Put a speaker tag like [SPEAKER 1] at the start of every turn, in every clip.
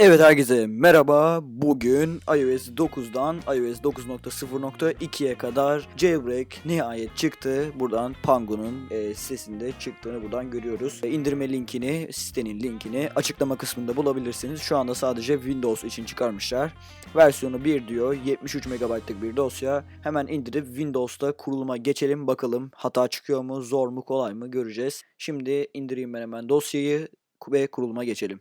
[SPEAKER 1] Evet herkese merhaba. Bugün iOS 9'dan iOS 9.0.2'ye kadar jailbreak nihayet çıktı. Buradan Pango'nun e, sitesinde çıktığını buradan görüyoruz. E, indirme linkini, sitenin linkini açıklama kısmında bulabilirsiniz. Şu anda sadece Windows için çıkarmışlar. Versiyonu 1 diyor. 73 MB'lık bir dosya. Hemen indirip Windows'ta kuruluma geçelim bakalım. Hata çıkıyor mu, zor mu, kolay mı göreceğiz. Şimdi indireyim ben hemen dosyayı ve kuruluma geçelim.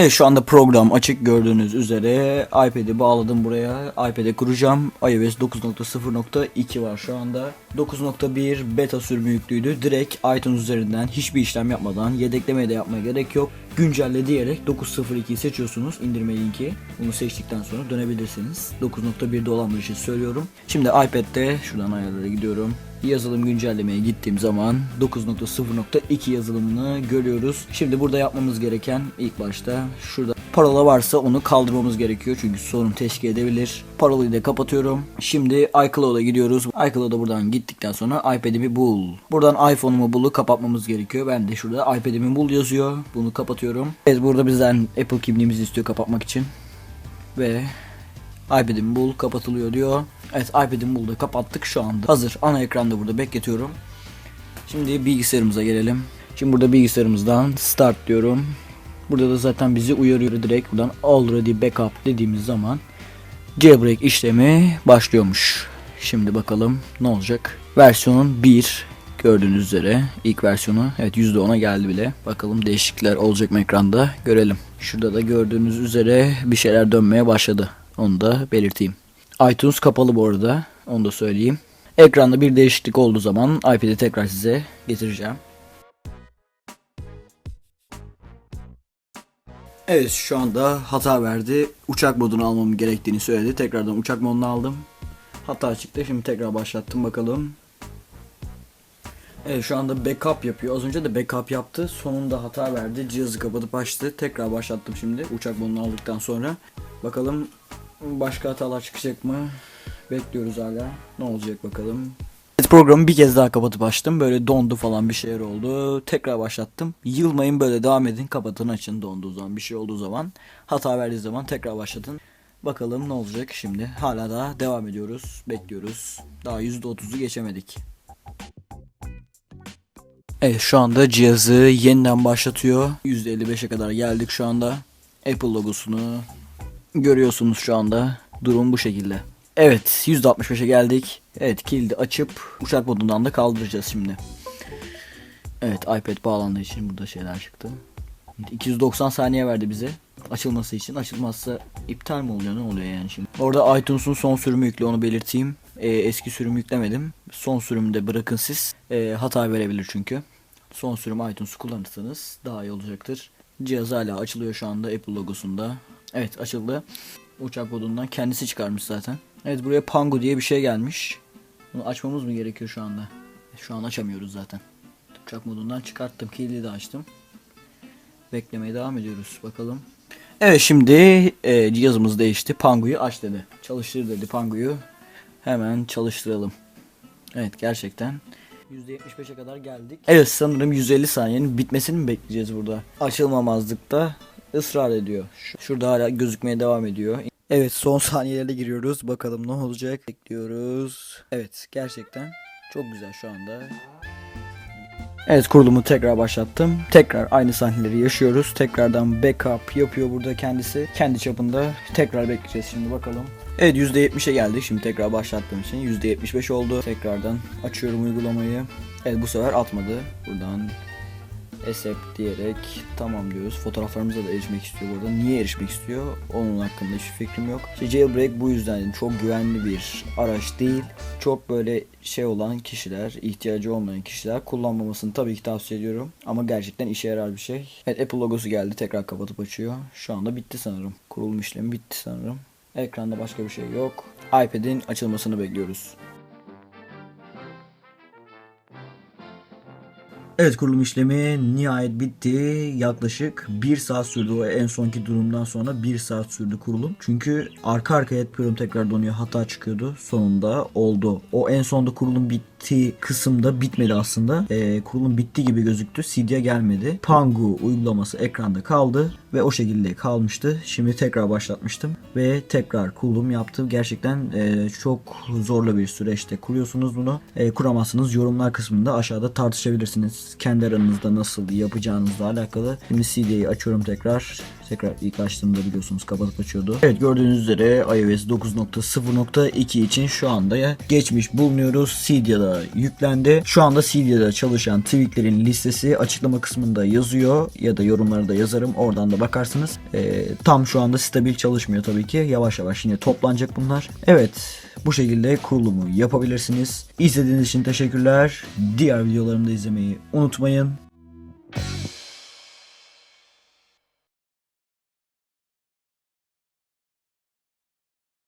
[SPEAKER 1] Evet şu anda program açık gördüğünüz üzere iPad'i bağladım buraya. iPad'e kuracağım. iOS 9.0.2 var şu anda. 9.1 beta sürümü yüklüydü. Direkt iTunes üzerinden hiçbir işlem yapmadan yedekleme de yapmaya gerek yok. Güncelle diyerek 9.02'yi seçiyorsunuz indirme linki. Bunu seçtikten sonra dönebilirsiniz. 9.1'de olanlar için söylüyorum. Şimdi iPad'de şuradan ayarlara gidiyorum yazılım güncellemeye gittiğim zaman 9.0.2 yazılımını görüyoruz. Şimdi burada yapmamız gereken ilk başta şurada parola varsa onu kaldırmamız gerekiyor çünkü sorun teşkil edebilir. Parolayı da kapatıyorum. Şimdi iCloud'a gidiyoruz. iCloud'a buradan gittikten sonra iPad'imi bul. Buradan iPhone'umu bulu kapatmamız gerekiyor. Ben de şurada iPad'imi bul yazıyor. Bunu kapatıyorum. Evet burada bizden Apple kimliğimizi istiyor kapatmak için. Ve iPad'imi bul kapatılıyor diyor. Evet iPad'imi buldu kapattık şu anda. Hazır ana ekranda burada bekletiyorum. Şimdi bilgisayarımıza gelelim. Şimdi burada bilgisayarımızdan start diyorum. Burada da zaten bizi uyarıyor direkt buradan already backup dediğimiz zaman jailbreak işlemi başlıyormuş. Şimdi bakalım ne olacak. Versiyonun 1 gördüğünüz üzere ilk versiyonu evet %10'a geldi bile. Bakalım değişiklikler olacak mı ekranda görelim. Şurada da gördüğünüz üzere bir şeyler dönmeye başladı. Onu da belirteyim. iTunes kapalı bu arada. Onu da söyleyeyim. Ekranda bir değişiklik olduğu zaman iPad'i tekrar size getireceğim. Evet şu anda hata verdi. Uçak modunu almam gerektiğini söyledi. Tekrardan uçak modunu aldım. Hata çıktı. Şimdi tekrar başlattım bakalım. Evet şu anda backup yapıyor. Az önce de backup yaptı. Sonunda hata verdi. Cihazı kapatıp açtı. Tekrar başlattım şimdi. Uçak modunu aldıktan sonra. Bakalım başka hatalar çıkacak mı? Bekliyoruz hala. Ne olacak bakalım. Programı bir kez daha kapatıp açtım. Böyle dondu falan bir şeyler oldu. Tekrar başlattım. Yılmayın böyle devam edin. Kapatın açın donduğu zaman. Bir şey olduğu zaman. Hata verdiği zaman tekrar başlatın. Bakalım ne olacak şimdi. Hala da devam ediyoruz. Bekliyoruz. Daha %30'u geçemedik. Evet şu anda cihazı yeniden başlatıyor. %55'e kadar geldik şu anda. Apple logosunu görüyorsunuz şu anda. Durum bu şekilde. Evet %65'e geldik. Evet kilidi açıp uçak modundan da kaldıracağız şimdi. Evet iPad bağlandığı için burada şeyler çıktı. 290 saniye verdi bize açılması için. Açılmazsa iptal mi oluyor ne oluyor yani şimdi. Orada iTunes'un son sürümü yüklü onu belirteyim. Ee, eski sürümü yüklemedim. Son sürümde bırakın siz. Ee, hata verebilir çünkü. Son sürüm iTunes'u kullanırsanız daha iyi olacaktır. Cihaz hala açılıyor şu anda Apple logosunda. Evet açıldı. Uçak kodundan kendisi çıkarmış zaten. Evet buraya Pango diye bir şey gelmiş. Bunu açmamız mı gerekiyor şu anda? Şu an açamıyoruz zaten. Uçak modundan çıkarttım. Kilidi de açtım. Beklemeye devam ediyoruz. Bakalım. Evet şimdi e, cihazımız değişti. Pango'yu aç dedi. Çalıştır dedi Pango'yu. Hemen çalıştıralım. Evet gerçekten. %75'e kadar geldik. Evet sanırım 150 saniyenin bitmesini mi bekleyeceğiz burada? Açılmamazlıkta ısrar ediyor. Şurada hala gözükmeye devam ediyor. Evet son saniyelere giriyoruz. Bakalım ne olacak. Bekliyoruz. Evet gerçekten çok güzel şu anda. Evet kurulumu tekrar başlattım. Tekrar aynı sahneleri yaşıyoruz. Tekrardan backup yapıyor burada kendisi. Kendi çapında. Tekrar bekleyeceğiz şimdi bakalım. Evet %70'e geldik. Şimdi tekrar başlattığım için %75 oldu. Tekrardan açıyorum uygulamayı. Evet bu sefer atmadı. Buradan accept diyerek tamam diyoruz. Fotoğraflarımıza da erişmek istiyor burada. Niye erişmek istiyor? Onun hakkında hiçbir fikrim yok. İşte jailbreak bu yüzden çok güvenli bir araç değil. Çok böyle şey olan kişiler, ihtiyacı olmayan kişiler kullanmamasını tabii ki tavsiye ediyorum. Ama gerçekten işe yarar bir şey. Evet Apple logosu geldi. Tekrar kapatıp açıyor. Şu anda bitti sanırım. Kurulum işlemi bitti sanırım. Ekranda başka bir şey yok. iPad'in açılmasını bekliyoruz. Evet kurulum işlemi nihayet bitti. Yaklaşık 1 saat sürdü o en sonki durumdan sonra 1 saat sürdü kurulum. Çünkü arka arkaya yapıyorum tekrar donuyor hata çıkıyordu. Sonunda oldu. O en sonda kurulum bitti kısımda bitmedi aslında. Ee, kurulum bitti gibi gözüktü. CD'ye gelmedi. Pangu uygulaması ekranda kaldı ve o şekilde kalmıştı. Şimdi tekrar başlatmıştım ve tekrar kurulum yaptım. Gerçekten e, çok zorlu bir süreçte kuruyorsunuz bunu. E, kuramazsınız. Yorumlar kısmında aşağıda tartışabilirsiniz. Kendi aranızda nasıl yapacağınızla alakalı. Şimdi CD'yi açıyorum tekrar. Tekrar ilk açtığımda biliyorsunuz kapatıp açıyordu. Evet gördüğünüz üzere iOS 9.0.2 için şu anda ya geçmiş bulunuyoruz. Cydia'da yüklendi. Şu anda Cydia'da çalışan tweaklerin listesi açıklama kısmında yazıyor ya da yorumlarda yazarım. Oradan da bakarsınız. Ee, tam şu anda stabil çalışmıyor tabii ki. Yavaş yavaş yine toplanacak bunlar. Evet bu şekilde kurulumu yapabilirsiniz. İzlediğiniz için teşekkürler. Diğer videolarımı da izlemeyi unutmayın.